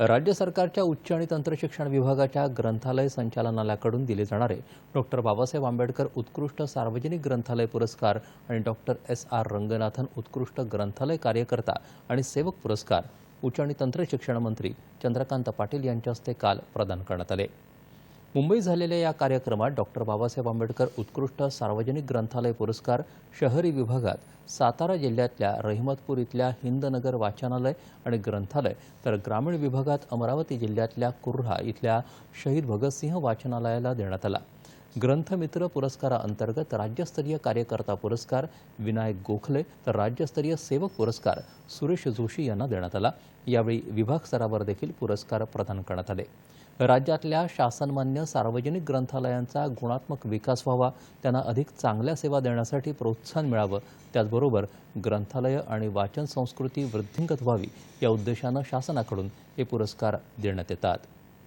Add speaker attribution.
Speaker 1: राज्य सरकारच्या उच्च आणि तंत्रशिक्षण विभागाच्या ग्रंथालय संचालनालयाकडून दिले जाणारे डॉक्टर बाबासाहेब आंबेडकर उत्कृष्ट सार्वजनिक ग्रंथालय पुरस्कार आणि डॉक्टर एस. आर. रंगनाथन उत्कृष्ट ग्रंथालय कार्यकर्ता आणि सेवक पुरस्कार उच्च आणि तंत्रशिक्षण मंत्री चंद्रकांत पाटील यांच्या हस्ते काल प्रदान करण्यात आले. मुंबईत झालेल्या या कार्यक्रमात डॉक्टर बाबासाहेब आंबेडकर उत्कृष्ट सार्वजनिक ग्रंथालय पुरस्कार शहरी विभागात सातारा जिल्ह्यातल्या रहिमतपूर इथल्या हिंदनगर वाचनालय आणि ग्रंथालय तर ग्रामीण विभागात अमरावती जिल्ह्यातल्या कुर्हा इथल्या शहीद भगतसिंह वाचनालयाला देण्यात आला. ग्रंथमित्र पुरस्काराअंतर्गत राज्यस्तरीय कार्यकर्ता पुरस्कार विनायक गोखले तर राज्यस्तरीय सेवक पुरस्कार सुरेश जोशी यांना देण्यात आला. यावेळी विभाग स्तरावर देखील पुरस्कार प्रदान करण्यात आले. राज्यातल्या शासनमान्य सार्वजनिक ग्रंथालयांचा गुणात्मक विकास व्हावा त्यांना अधिक चांगल्या सेवा देण्यासाठी प्रोत्साहन मिळावं त्याचबरोबर ग्रंथालय आणि वाचन संस्कृती वृद्धिंगत व्हावी या उद्देशानं शासनाकडून हे पुरस्कार देण्यात येतात.